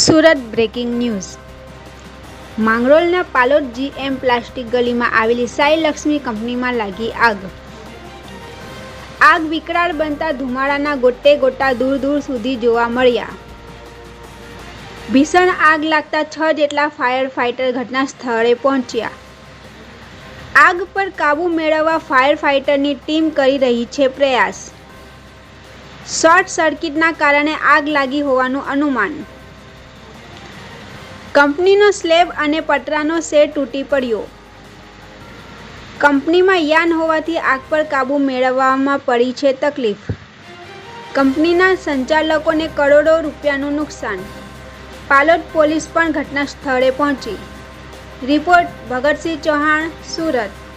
Surat breaking news. માંગરોળના Palod GM plastic ગલીમાં આવેલી સાઈ લક્ષ્મી કંપનીમાં લાગી આગ. આગ વિકરાળ બનતા ધુમાડાના ગોટે ગોટા દૂર દૂર સુધી જોવા મળ્યા. ભીષણ આગ લાગતા છ જેટલા ફાયર ફાઇટર ઘટના સ્થળે પહોંચ્યા. આગ પર કાબૂ મેળવવા ફાયર ફાઇટરની ટીમ કરી રહી છે પ્રયાસ. શોર્ટ સર્કિટના કારણે આગ લાગી હોવાનું અનુમાન. કંપનીનો સ્લેબ અને પતરાનો શેડ તૂટી પડ્યો. કંપનીમાં યાન હોવાથી આગ પર કાબૂ મેળવવામાં પડી છે તકલીફ. કંપનીના સંચાલકોને કરોડો રૂપિયાનું નુકસાન. પાલોદ પોલીસ પણ ઘટના સ્થળે પહોંચી. રિપોર્ટ ભગતસિંહ ચૌહાણ, સુરત.